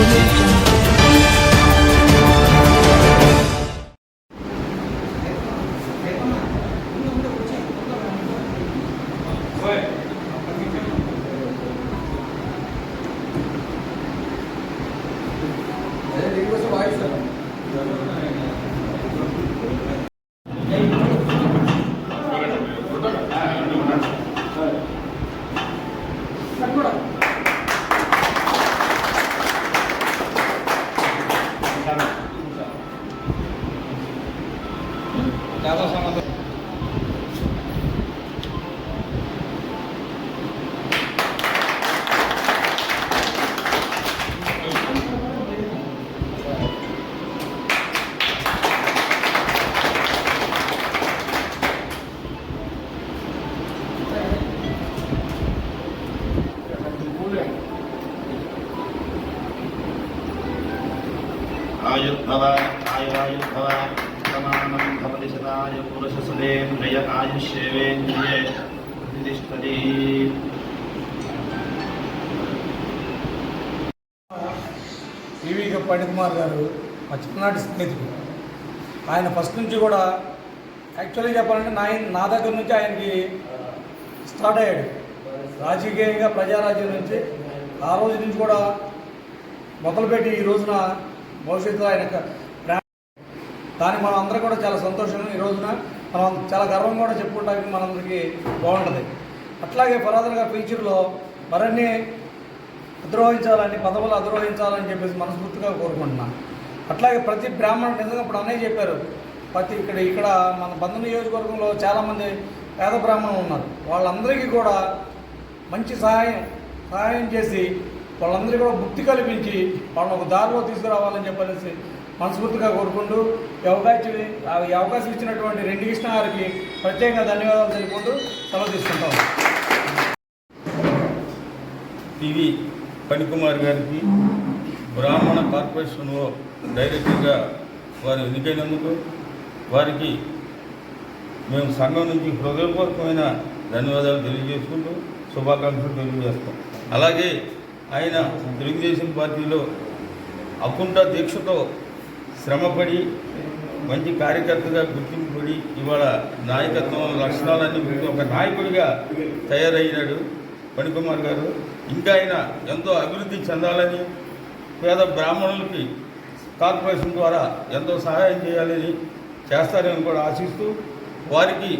information. ప్రతిష్టతి ఈవీక Pandit గారు మా చిన్ననాటి స్నేహితుడు. ఆయన ఫస్ట్ నుంచి కూడా యాక్చువల్లీ చెప్పాలంటే నా నా దగ్గర నుంచి ఆయనకి స్టార్ట్ అయ్యాడు. రాజకీయంగా ప్రజారాజ్యం నుంచి ఆ రోజు నుంచి కూడా మొదలుపెట్టి ఈ రోజున భవిష్యత్తులో ఆయన యొక్క దానికి మనం అందరం కూడా చాలా సంతోషం. ఈ రోజున మనం చాలా గర్వంగా కూడా చెప్పుకోవడానికి మనందరికీ బాగుంటుంది. అట్లాగే ఫరాదర్గా ఫ్యూచర్లో మరిన్ని అద్రోహించాలని పదవులు అద్రోహించాలని చెప్పేసి మనస్ఫూర్తిగా కోరుకుంటున్నాను అట్లాగే ప్రతి బ్రాహ్మణుడు నిజంగా ఇప్పుడు అన్నయ్య చెప్పారు ప్రతి ఇక్కడ ఇక్కడ మన బంధు నియోజకవర్గంలో చాలామంది పేద బ్రాహ్మణులు ఉన్నారు. వాళ్ళందరికీ కూడా మంచి సహాయం సహాయం చేసి వాళ్ళందరికీ కూడా బుద్ధి కల్పించి వాళ్ళని ఒక దారిలో తీసుకురావాలని చెప్పనేసి మనస్ఫూర్తిగా కోరుకుంటూ ఈ అవకాశం ఈ అవకాశం ఇచ్చినటువంటి రెండు కృష్ణ గారికి ప్రత్యేకంగా ధన్యవాదాలు తెలుపుకుంటూ సెలవు తీసుకుంటాం. పివి పనికుమార్ గారికి బ్రాహ్మణ కార్పొరేషన్లో డైరెక్టర్గా వారు ఎన్నికైనందుకు వారికి మేము సంఘం నుంచి హృదయపూర్వకమైన ధన్యవాదాలు తెలియజేసుకుంటూ శుభాకాంక్షలు తెలియజేస్తాం. అలాగే ఆయన తెలుగుదేశం పార్టీలో అకుంఠ దీక్షతో శ్రమపడి మంచి కార్యకర్తగా గుర్తింపుపడి ఇవాళ నాయకత్వం లక్షణాలన్నీ ఒక నాయకుడిగా తయారయ్యాడు పణికుమార్ గారు. ఇంకా ఆయన ఎంతో అభివృద్ధి చెందాలని పేద బ్రాహ్మణులకి కార్పొరేషన్ ద్వారా ఎంతో సహాయం చేయాలని చేస్తారని కూడా ఆశిస్తూ వారికి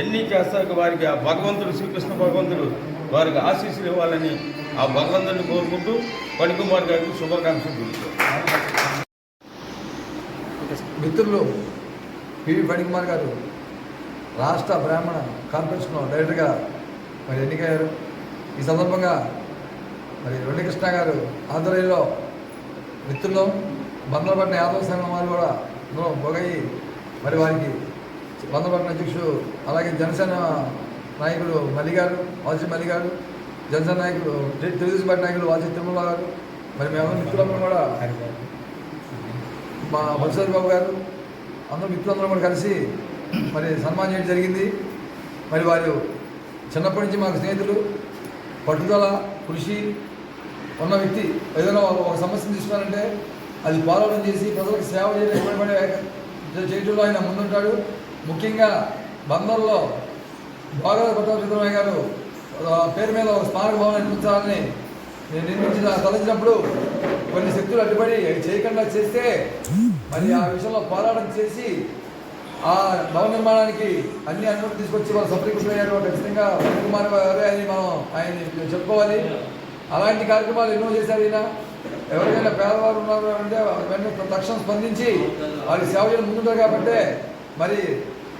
ఎన్ని చేస్తారు వారికి ఆ భగవంతుడు శ్రీకృష్ణ భగవంతుడు వారికి ఆశీస్సులు ఇవ్వాలని ఆ భగవంతుడిని కోరుకుంటూ పణికుమార్ గారికి శుభాకాంక్షలు తెలుపుతాం మిత్రులు పివి ఫణికుమార్ గారు రాష్ట్ర బ్రాహ్మణ కాన్ఫరెన్స్లో డైరెక్టర్గా మరి ఎన్నికయ్యారు. ఈ సందర్భంగా మరి వెంకటకృష్ణ గారు ఆధ్వర్యంలో మిత్రులు బందలపట్న యాదవ సంఘం వారు కూడా ఇందులో బొగయి మరి వారికి బందలపట్న అధ్యక్షుడు అలాగే జనసేన నాయకుడు మల్లి గారు వాసి మల్లి గారు జనసేన నాయకుడు తెలుగుదేశం పార్టీ నాయకుడు వాసి తిరుమల గారు మరి మేము మిత్రులందరం కూడా మా వత్సరి బాబు గారు అందరూ మిత్రులందరం కూడా కలిసి మరి సన్మానం చేయడం జరిగింది. మరి వారు చిన్నప్పటి నుంచి మాకు స్నేహితులు పట్టుదల కృషి ఉన్న వ్యక్తి ఏదైనా ఒక సమస్యను తీసుకున్నారంటే అది పాలన చేసి ప్రజలకు సేవ చేయడం చేయడంలో ఆయన ముందుంటాడు. ముఖ్యంగా బందర్లో బాగా పట్టాభిరామయ్య గారు ఆ, పేరు మీద ఒక స్మారక భవనం నిర్మించాలని నేను నిర్మించిన తలచినప్పుడు కొన్ని శక్తులు అడ్డుపడి చేయకుండా చేస్తే మరి ఆ విషయంలో పోరాటం చేసి ఆ భవన నిర్మాణానికి అన్ని అనుమతి తీసుకొచ్చి వాళ్ళు సఫలీకృతమయ్యారు ఖచ్చితంగా కుమార్ గారే అని మనం ఆయన చెప్పుకోవాలి. అలాంటి కార్యక్రమాలు ఎన్నో చేశారు ఈయన. ఎవరికైనా పేదవారు ఉన్నారు అంటే వెంటనే తక్షణం స్పందించి వారి సేవ చేయడం ముందుంటారు కాబట్టి మరి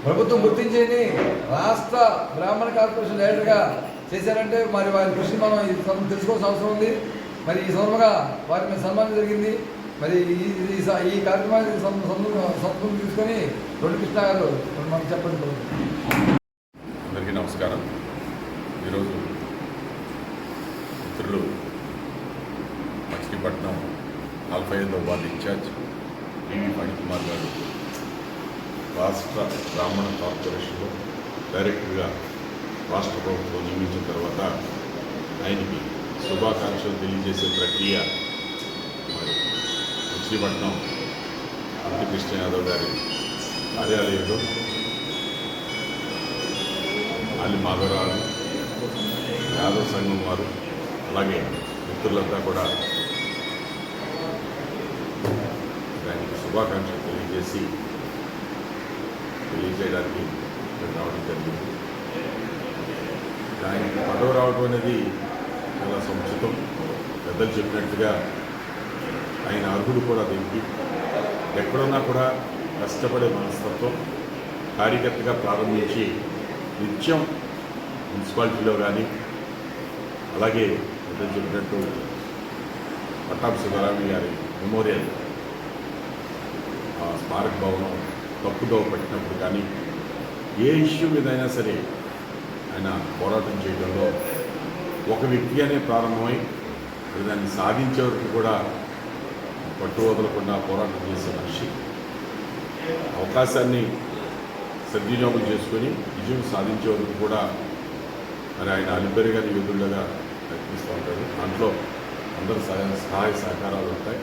ప్రభుత్వం గుర్తించేని రాష్ట్ర బ్రాహ్మణ కార్పొరేషన్ డైరెక్టర్గా చేశారంటే మరి వారి కృషి మనం ఈ తెలుసుకోవాల్సిన అవసరం ఉంది. మరి ఈ సందర్భంగా వారి మీద సన్మానం జరిగింది. మరి ఈ ఈ స- ఈ కార్యక్రమానికి సొంతం తీసుకొని రెండు కృష్ణ గారు మనం చెప్పండి. మిత్రులు మచిలీపట్నం నలభై ఐదో వార్డు ఇన్ఛార్జ్ టీవీ ఫణికుమార్ గారు రాష్ట్ర బ్రాహ్మణ కార్పొరేషన్లో డైరెక్టర్గా రాష్ట్ర ప్రభుత్వం నియమించిన తర్వాత ఆయనకి శుభాకాంక్షలు తెలియజేసే ప్రక్రియ మచిలీపట్నం అంతి కృష్ణ యాదవ్ గారి కార్యాలయంలో అల్లి మాధవరావు యాదవ్ సంఘం వారు అలాగే మిత్రులంతా కూడా దానికి శుభాకాంక్షలు తెలియజేసి తెలియజేయడానికి రావడం జరిగింది. దానికి పదవి రావడం అనేది చాలా సముచితం. పెద్దలు చెప్పినట్టుగా ఆయన అర్హుడు కూడా దీనికి. ఎక్కడున్నా కూడా కష్టపడే మనస్తత్వం కార్యకర్తగా ప్రారంభించి నిత్యం మున్సిపాలిటీలో కానీ అలాగే పెద్దలు చెప్పినట్టు పట్టాభి సుధారామి గారి మెమోరియల్ స్మారక భవనం తప్పుతో పట్టినప్పుడు కానీ ఏ ఇష్యూ మీదైనా సరే ఆయన పోరాటం చేయడంలో ఒక వ్యక్తిగానే ప్రారంభమై దాన్ని సాధించే వరకు కూడా పట్టు వదలకుండా పోరాటం చేసే మనిషి. అవకాశాన్ని సద్వినియోగం చేసుకొని విజయం సాధించే వరకు కూడా మరి ఆయన అలిబెరిగా నివేదులుగా ప్రయత్నిస్తూ ఉంటారు దాంట్లో అందరూ సహాయ సహాయ సహకారాలు ఉంటాయి.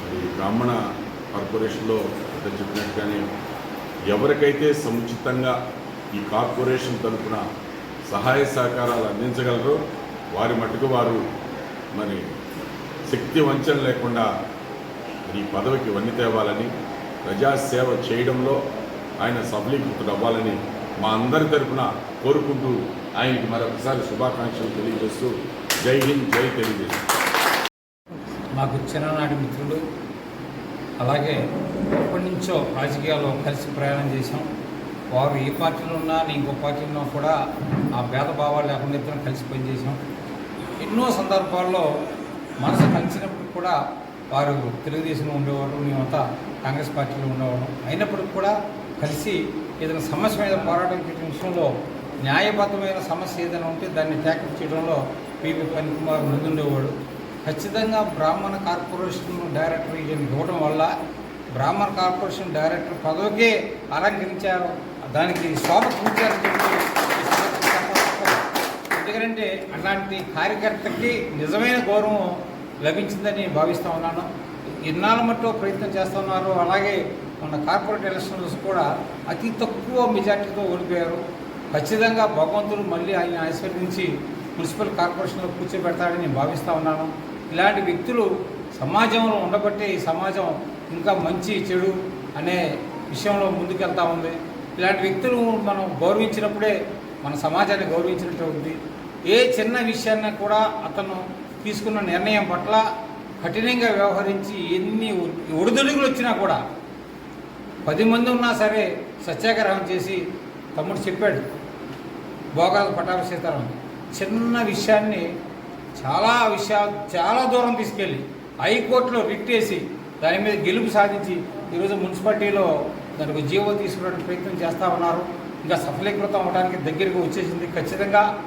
మరి బ్రాహ్మణ కార్పొరేషన్లో అంత చెప్పినట్టుగానే ఎవరికైతే సముచితంగా ఈ కార్పొరేషన్ తరఫున సహాయ సహకారాలు అందించగలరో వారి మటుకు వారు మరి శక్తి వంచన లేకుండా ఈ పదవికి వన్ని తేవాలని ప్రజాసేవ చేయడంలో ఆయన సఫలీకృతుడు అవ్వాలని మా అందరి తరఫున కోరుకుంటూ ఆయనకి మరొకసారి శుభాకాంక్షలు తెలియజేస్తూ జై హింద్ జై తెలియజేస్తూ మాకు చిన్ననాటి మిత్రులు అలాగే ఎప్పటి నుంచో రాజకీయాల్లో కలిసి ప్రయాణం చేశాం. వారు ఏ పార్టీలో ఉన్నా నేను ఇంకో పార్టీలో ఉన్నా కూడా ఆ భేదభావాలు లేకుండా ఇద్దరం కలిసి పనిచేసాం ఎన్నో సందర్భాల్లో మనసు కలిసినప్పుడు కూడా వారు తెలుగుదేశంలో ఉండేవారు మేమంతా కాంగ్రెస్ పార్టీలో ఉండేవాళ్ళం. అయినప్పటికి కూడా కలిసి ఏదైనా సమస్య మీద పోరాటం విషయంలో న్యాయబద్ధమైన సమస్య ఏదైనా ఉంటే దాన్ని ట్యాకిల్ చేయడంలో పివి పనికుమార్ ముందుండేవాడు. ఖచ్చితంగా బ్రాహ్మణ కార్పొరేషన్ డైరెక్టర్ ఈయనకి ఇవ్వడం వల్ల బ్రాహ్మణ కార్పొరేషన్ డైరెక్టర్ పదవికే అలంకరించారు. దానికి శోభ ఎందుకంటే అలాంటి కార్యకర్తకి నిజమైన గౌరవం లభించిందని భావిస్తూ ఉన్నాను. ఇన్నాళ్ళ మట్టు ప్రయత్నం చేస్తున్నారు అలాగే మన కార్పొరేట్ ఎలక్షన్స్ కూడా అతి తక్కువ మెజార్టీతో ఓడిపోయారు. ఖచ్చితంగా భగవంతుడు మళ్ళీ ఆయన ఆశీర్వదించి మున్సిపల్ కార్పొరేషన్లో కూర్చోబెడతాడని నేను భావిస్తూ ఉన్నాను. ఇలాంటి వ్యక్తులు సమాజంలో ఉండబట్టే ఈ సమాజం ఇంకా మంచి చెడు అనే విషయంలో ముందుకెళ్తా ఉంది. ఇలాంటి వ్యక్తులు మనం గౌరవించినప్పుడే మన సమాజాన్ని గౌరవించినట్టు ఉంది. ఏ చిన్న విషయాన్ని కూడా అతను తీసుకున్న నిర్ణయం పట్ల కఠినంగా వ్యవహరించి ఎన్ని ఒడిదుడుగులు వచ్చినా కూడా పది మంది ఉన్నా సరే సత్యాగ్రహం చేసి తమ్ముడు చెప్పాడు భోగాల పట్టాభి సీతారాం. చిన్న విషయాన్ని చాలా విషయాలు చాలా దూరం తీసుకెళ్ళి హైకోర్టులో రిట్ వేసి దాని మీద గెలుపు సాధించి ఈరోజు మున్సిపాలిటీలో దానికి జీవో తీసుకురావడానికి ప్రయత్నం చేస్తూ ఉన్నారు. ఇంకా సఫలీకృతం అవడానికి దగ్గరికి వచ్చేసింది. ఖచ్చితంగా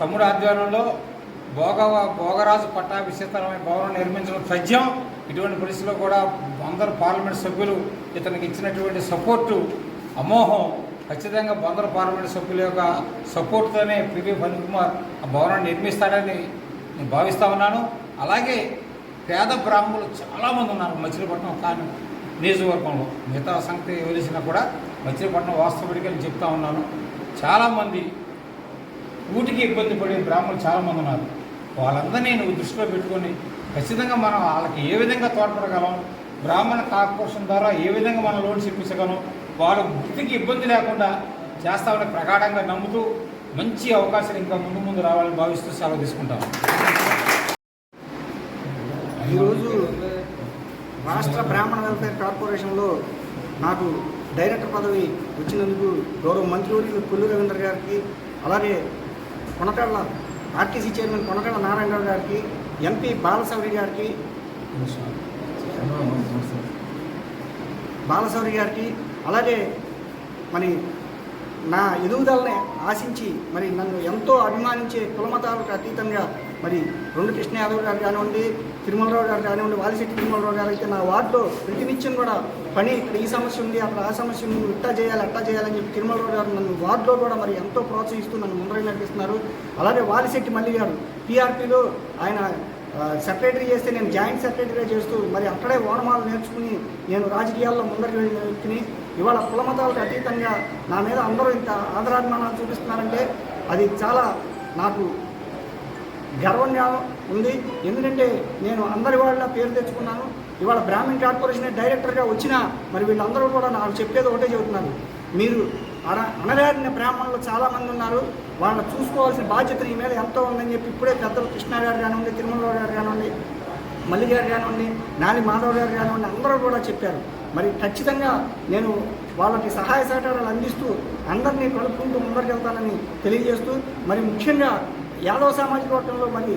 తమ్ముడు ఆధ్వర్యంలో భోగ భోగరాజు పట్టాభి భవనం నిర్మించడం తథ్యం ఇటువంటి పరిస్థితిలో కూడా అందరు పార్లమెంట్ సభ్యులు ఇతనికి ఇచ్చినటువంటి సపోర్టు అమోహం ఖచ్చితంగా బొందర పార్లమెంట్ సభ్యుల యొక్క సపోర్ట్తోనే పివి ఫణికుమార్ ఆ భవనాన్ని నిర్మిస్తాడని నేను భావిస్తూ ఉన్నాను. అలాగే పేద బ్రాహ్మణులు చాలామంది ఉన్నారు మచిలీపట్నం కానీ నియోజకవర్గంలో. మిగతా సంగతి వదిలేసినా కూడా మచిలీపట్నం వాస్తవడికి నేను చెప్తా ఉన్నాను. చాలామంది ఊటికి ఇబ్బంది పడే బ్రాహ్మణులు చాలామంది ఉన్నారు. వాళ్ళందరినీ నేను దృష్టిలో పెట్టుకొని ఖచ్చితంగా మనం వాళ్ళకి ఏ విధంగా తోడ్పడగలం బ్రాహ్మణ కార్పొరేషన్ ద్వారా ఏ విధంగా మనం లోన్స్ ఇప్పించగలం వాళ్ళ వృత్తికి ఇబ్బంది లేకుండా చేస్తామని ప్రగాఢంగా నమ్ముతూ మంచి అవకాశాలు ఇంకా ముందు ముందు రావాలని భావిస్తూ సెలవు తీసుకుంటాం. ఈరోజు రాష్ట్ర బ్రాహ్మణ వెల్ఫేర్ కార్పొరేషన్లో నాకు డైరెక్టర్ పదవి వచ్చినందుకు గౌరవ మంత్రివర్యులు కొల్లు రవీంద్ర గారికి అలాగే కొనకళ్ళ ఆర్టీసీ చైర్మన్ కొనకళ్ళ నారాయణరావు గారికి ఎంపీ బాలసౌరి గారికి బాలసౌరి గారికి అలాగే మరి నా ఎదుగుదలని ఆశించి మరి నన్ను ఎంతో అభిమానించే కులమతాలకు అతీతంగా మరి రెండు కృష్ణ యాదవ్ గారు కానివ్వండి తిరుమలరావు గారు కానివ్వండి వాలిశెట్టి తిరుమలరావు గారు అయితే నా వార్డులో ప్రతినిత్యం కూడా పని ఇక్కడ ఈ సమస్య ఉంది అక్కడ ఆ సమస్య ఉంది నువ్వు ఇట్టా చేయాలి అట్టా చేయాలని చెప్పి తిరుమలరావు గారు నన్ను వార్డులో కూడా మరి ఎంతో ప్రోత్సహిస్తూ నన్ను ముందర నడిపిస్తున్నారు. అలాగే వాలిశెట్టి మల్లి గారు టీఆర్పీలో ఆయన సెక్రటరీ చేస్తే నేను జాయింట్ సెక్రటరీగా చేస్తూ మరి అక్కడే ఓనమాలు నేర్చుకుని నేను రాజకీయాల్లో ముందరికి వెళ్ళిన వ్యక్తిని ఇవాళ కులమతాలకు అతీతంగా నా మీద అందరూ ఇంత ఆదరాభిమానాలు చూపిస్తున్నారంటే అది చాలా నాకు గర్వంగా ఉంది. ఎందుకంటే నేను అందరి వాళ్ళ పేరు తెచ్చుకున్నాను. ఇవాళ బ్రాహ్మణ్ కార్పొరేషన్ డైరెక్టర్గా వచ్చినా మరి వీళ్ళందరూ కూడా నాకు చెప్పేది ఒకటే చెబుతున్నారు మీరు అన అనగారిన బ్రాహ్మణులు చాలామంది ఉన్నారు. వాళ్ళని చూసుకోవాల్సిన బాధ్యత ఈ మీద ఎంతో ఉందని చెప్పి ఇప్పుడే పెద్దలు కృష్ణ గారు కానివ్వండి తిరుమలరావు గారు కానివ్వండి మల్లి గారు కానివ్వండి నాని మాధవ్ గారు కానివ్వండి అందరూ కూడా చెప్పారు. మరి ఖచ్చితంగా నేను వాళ్ళకి సహాయ సహకారాలు అందిస్తూ అందరినీ కలుపుకుంటూ ముందరికి వెళ్తానని తెలియజేస్తూ మరి ముఖ్యంగా యాదవ సామాజిక వర్గంలో మరి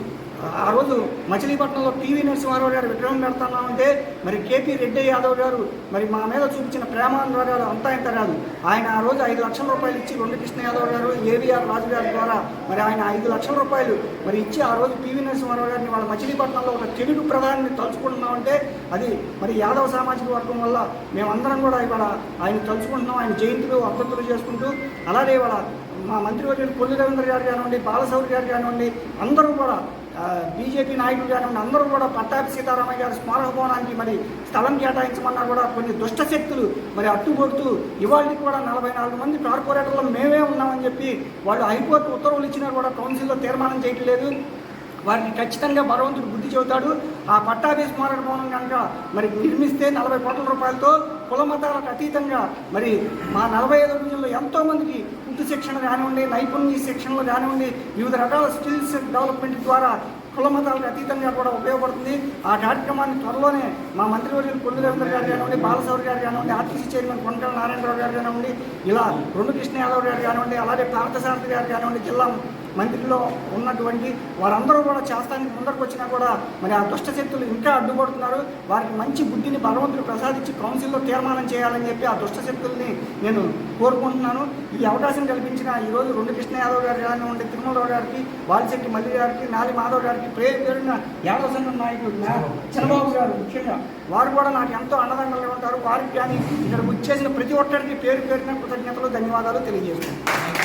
ఆ రోజు మచిలీపట్నంలో పివి నరసింహారావు గారు విగ్రహం పెడతామంటే మరి కేపీ రెడ్డి యాదవ్ గారు మరి మా మీద చూపించిన ప్రేమానురాగాలు అంతా ఇంత కాదు. ఆయన ఆ రోజు ఐదు లక్షల రూపాయలు ఇచ్చి రెండు కృష్ణ యాదవ్ గారు ఏవిఆర్ రాజు గారి ద్వారా మరి ఆయన ఐదు లక్షల రూపాయలు మరి ఇచ్చి ఆ రోజు పివి నరసింహారావు గారిని వాళ్ళ మచిలీపట్నంలో ఒక తెలుగు ప్రధానిని తలుచుకుంటున్నామంటే అది మరి యాదవ సామాజిక వర్గం వల్ల మేమందరం కూడా ఇవాళ ఆయన తలుచుకుంటున్నాం ఆయన జయంతులు అభ్యర్థులు చేసుకుంటూ అలాగే ఇవాళ మా మంత్రివర్యులు కొల్లి రవీంద్ర గారు కానివ్వండి బాలసౌరి గారు కానివ్వండి అందరూ కూడా బీజేపీ నాయకులు కానివ్వండి అందరూ కూడా పట్టాభి సీతారామయ్య గారి స్మారక భవనానికి మరి స్థలం కేటాయించమన్నా కూడా కొన్ని దుష్ట శక్తులు మరి అట్టుబడుతూ ఇవాళకి కూడా నలభై నాలుగు మంది కార్పొరేటర్లు మేమే ఉన్నామని చెప్పి వాళ్ళు హైకోర్టు ఉత్తర్వులు ఇచ్చినా కూడా కౌన్సిల్లో తీర్మానం చేయట్లేదు వారికి ఖచ్చితంగా భగవంతుడు బుద్ధి చెబుతాడు. ఆ పట్టాభి స్మారక భవనం కనుక మరి నిర్మిస్తే నలభై కోట్ల రూపాయలతో కుల మతాలకు అతీతంగా మరి మా నలభై ఐదు రోజుల్లో ఎంతోమందికి మందికి శిక్షణ కానివ్వండి నైపుణ్య శిక్షణలు కానివ్వండి వివిధ రకాల స్కిల్స్ డెవలప్మెంట్ ద్వారా కులమతాలకు అతీతంగా కూడా ఉపయోగపడుతుంది. ఆ కార్యక్రమాన్ని త్వరలోనే మా మంత్రివర్యులు కొల్లు రవీంద్ర గారు కానివ్వండి బాలసౌరి గారు కానివ్వండి ఆర్టీసీ చైర్మన్ కొండకల నారాయణరావు గారు కానివ్వండి ఇలా రెండు కృష్ణ యాదవ్ గారు కానివ్వండి అలాగే పార్థసారథి గారు కానివ్వండి జిల్లా మంత్రిలో ఉన్నటువంటి వారందరూ కూడా చేస్తానికి ముందరకు వచ్చినా కూడా మరి ఆ దుష్ట శక్తులు ఇంకా అడ్డుపడుతున్నారు. వారికి మంచి బుద్ధిని భగవంతుడు ప్రసాదించి కౌన్సిల్లో తీర్మానం చేయాలని చెప్పి ఆ దుష్ట శక్తుల్ని నేను కోరుకుంటున్నాను. ఈ అవకాశం కల్పించిన ఈరోజు రెండు కృష్ణ యాదవ్ గారు ఉండే తిరుమలరావు గారికి వాలిశెట్టి మల్లి గారికి నాలి మాధవ్ గారికి పేరు పేరున యాదవ సంఘం నాయకుడు చంద్రబాబు గారు ముఖ్యంగా వారు కూడా నాకు ఎంతో అన్నదండలుగా ఉంటారు. వారికి కానీ ఇక్కడ వచ్చేసిన ప్రతి ఒక్కరికి పేరు పేరున కృతజ్ఞతలు ధన్యవాదాలు తెలియజేస్తున్నాను.